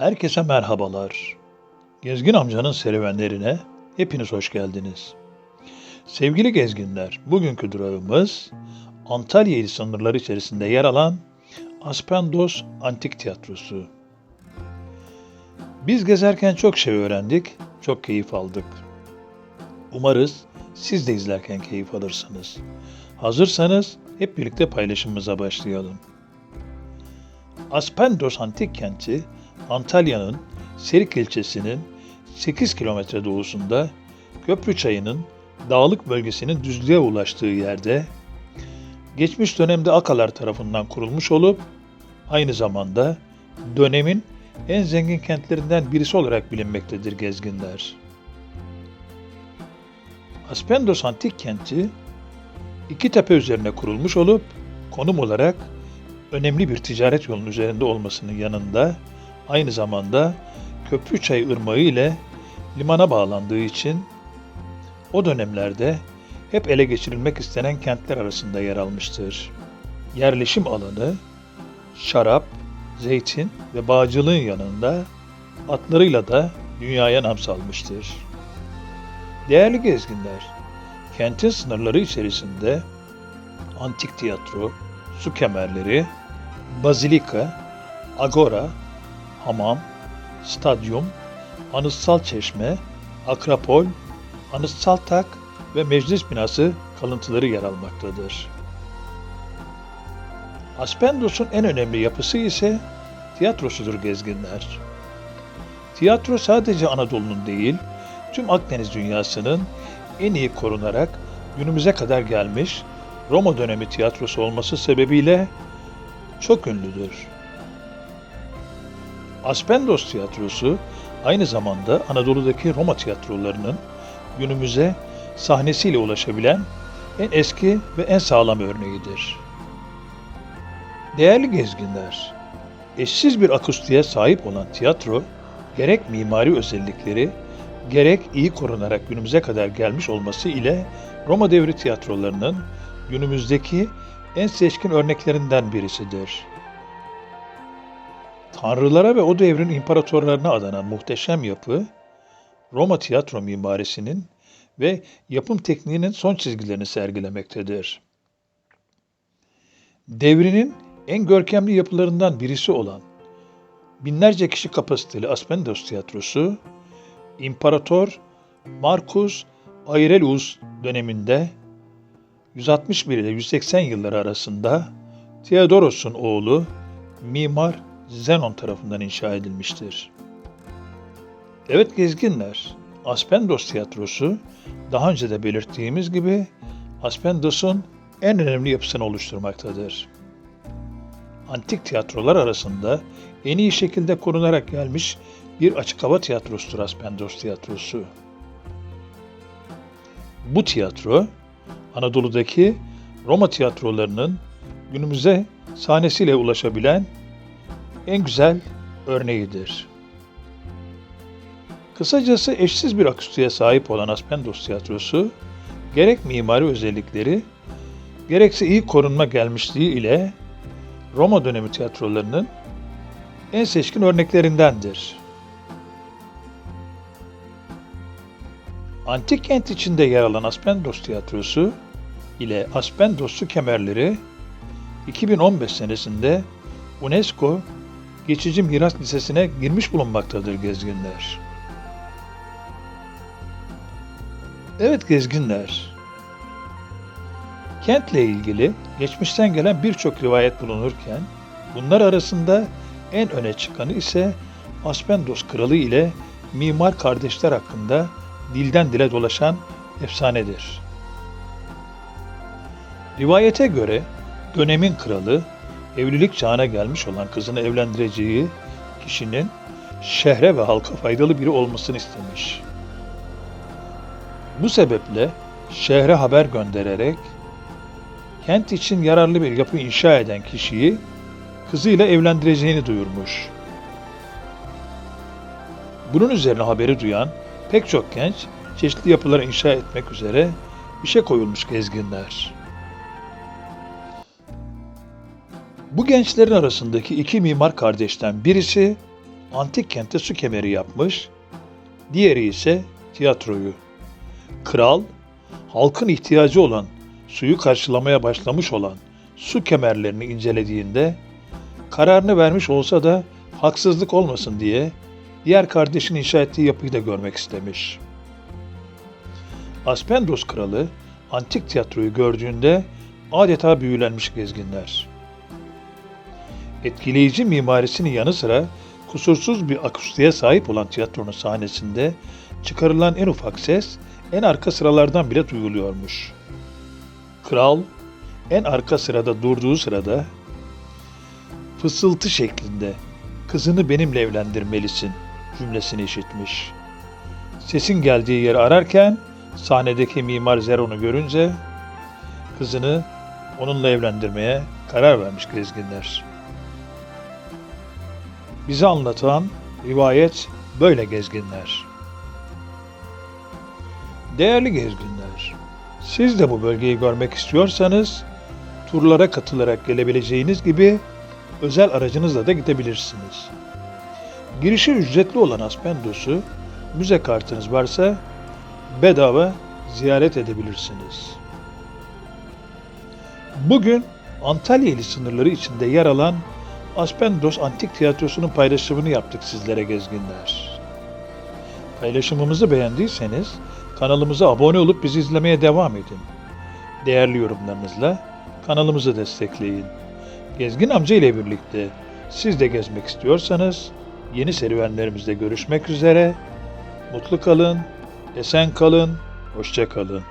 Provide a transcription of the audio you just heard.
Herkese merhabalar. Gezgin amcanın serüvenlerine hepiniz hoş geldiniz. Sevgili gezginler, bugünkü durağımız Antalya ili sınırları içerisinde yer alan Aspendos Antik Tiyatrosu. Biz gezerken çok şey öğrendik, çok keyif aldık. Umarız siz de izlerken keyif alırsınız. Hazırsanız hep birlikte paylaşımımıza başlayalım. Aspendos Antik Kenti, Antalya'nın Serik ilçesinin 8 kilometre doğusunda Köprü Çayı'nın dağlık bölgesinin düzlüğe ulaştığı yerde geçmiş dönemde Akalar tarafından kurulmuş olup aynı zamanda dönemin en zengin kentlerinden birisi olarak bilinmektedir gezginler. Aspendos Antik Kenti iki tepe üzerine kurulmuş olup konum olarak önemli bir ticaret yolunun üzerinde olmasının yanında aynı zamanda Köprüçay Irmağı ile limana bağlandığı için o dönemlerde hep ele geçirilmek istenen kentler arasında yer almıştır. Yerleşim alanı şarap, zeytin ve bağcılığın yanında atlarıyla da dünyaya nam salmıştır. Değerli gezginler, kentin sınırları içerisinde antik tiyatro, su kemerleri, bazilika, agora, hamam, stadyum, anıtsal çeşme, akropol, anıtsal tak ve meclis binası kalıntıları yer almaktadır. Aspendos'un en önemli yapısı ise tiyatrosudur gezginler. Tiyatro sadece Anadolu'nun değil, tüm Akdeniz dünyasının en iyi korunarak günümüze kadar gelmiş Roma dönemi tiyatrosu olması sebebiyle çok ünlüdür. Aspendos tiyatrosu aynı zamanda Anadolu'daki Roma tiyatrolarının günümüze sahnesiyle ulaşabilen en eski ve en sağlam örneğidir. Değerli gezginler, eşsiz bir akustiğe sahip olan tiyatro, gerek mimari özellikleri, gerek iyi korunarak günümüze kadar gelmiş olması ile Roma devri tiyatrolarının günümüzdeki en seçkin örneklerinden birisidir. Tanrılara ve o devrin imparatorlarına adanan muhteşem yapı, Roma tiyatro mimarisinin ve yapım tekniğinin son çizgilerini sergilemektedir. Devrinin en görkemli yapılarından birisi olan binlerce kişi kapasiteli Aspendos tiyatrosu, İmparator Marcus Aurelius döneminde 161 ile 180 yılları arasında Theodoros'un oğlu mimar Zenon tarafından inşa edilmiştir. Evet gezginler, Aspendos tiyatrosu daha önce de belirttiğimiz gibi Aspendos'un en önemli yapısını oluşturmaktadır. Antik tiyatrolar arasında en iyi şekilde korunarak gelmiş bir açık hava tiyatrosudur Aspendos tiyatrosu. Bu tiyatro Anadolu'daki Roma tiyatrolarının günümüze sahnesiyle ulaşabilen en güzel örneğidir. Kısacası eşsiz bir akustiğe sahip olan Aspendos tiyatrosu, gerek mimari özellikleri, gerekse iyi korunma gelmişliği ile Roma dönemi tiyatrolarının en seçkin örneklerindendir. Antik kent içinde yer alan Aspendos tiyatrosu ile Aspendos su kemerleri 2015 senesinde UNESCO geçici miras listesine girmiş bulunmaktadır gezginler. Evet gezginler. Kentle ilgili geçmişten gelen birçok rivayet bulunurken bunlar arasında en öne çıkanı ise Aspendos kralı ile mimar kardeşler hakkında dilden dile dolaşan efsanedir. Rivayete göre dönemin kralı evlilik çağına gelmiş olan kızını evlendireceği kişinin şehre ve halka faydalı biri olmasını istemiş. Bu sebeple şehre haber göndererek kent için yararlı bir yapı inşa eden kişiyi kızıyla evlendireceğini duyurmuş. Bunun üzerine haberi duyan pek çok genç çeşitli yapılar inşa etmek üzere işe koyulmuş gezginler. Bu gençlerin arasındaki iki mimar kardeşten birisi antik kente su kemeri yapmış, diğeri ise tiyatroyu. Kral, halkın ihtiyacı olan, suyu karşılamaya başlamış olan su kemerlerini incelediğinde kararını vermiş olsa da haksızlık olmasın diye diğer kardeşin inşa ettiği yapıyı da görmek istemiş. Aspendos kralı antik tiyatroyu gördüğünde adeta büyülenmiş gezginler. Etkileyici mimarisinin yanı sıra kusursuz bir akustiğe sahip olan tiyatronun sahnesinde çıkarılan en ufak ses en arka sıralardan bile duyuluyormuş. Kral en arka sırada durduğu sırada fısıltı şeklinde kızını benimle evlendirmelisin cümlesini işitmiş. Sesin geldiği yeri ararken sahnedeki mimar Zeron'u görünce kızını onunla evlendirmeye karar vermiş gezginler. Bize anlatan rivayet böyle gezginler. Değerli gezginler, siz de bu bölgeyi görmek istiyorsanız turlara katılarak gelebileceğiniz gibi özel aracınızla da gidebilirsiniz. Girişi ücretli olan Aspendos'u müze kartınız varsa bedava ziyaret edebilirsiniz. Bugün Antalya ili sınırları içinde yer alan Aspendos Antik Tiyatrosu'nun paylaşımını yaptık sizlere gezginler. Paylaşımımızı beğendiyseniz kanalımıza abone olup bizi izlemeye devam edin. Değerli yorumlarınızla kanalımızı destekleyin. Gezgin amca ile birlikte siz de gezmek istiyorsanız yeni serüvenlerimizde görüşmek üzere. Mutlu kalın, esen kalın, hoşça kalın.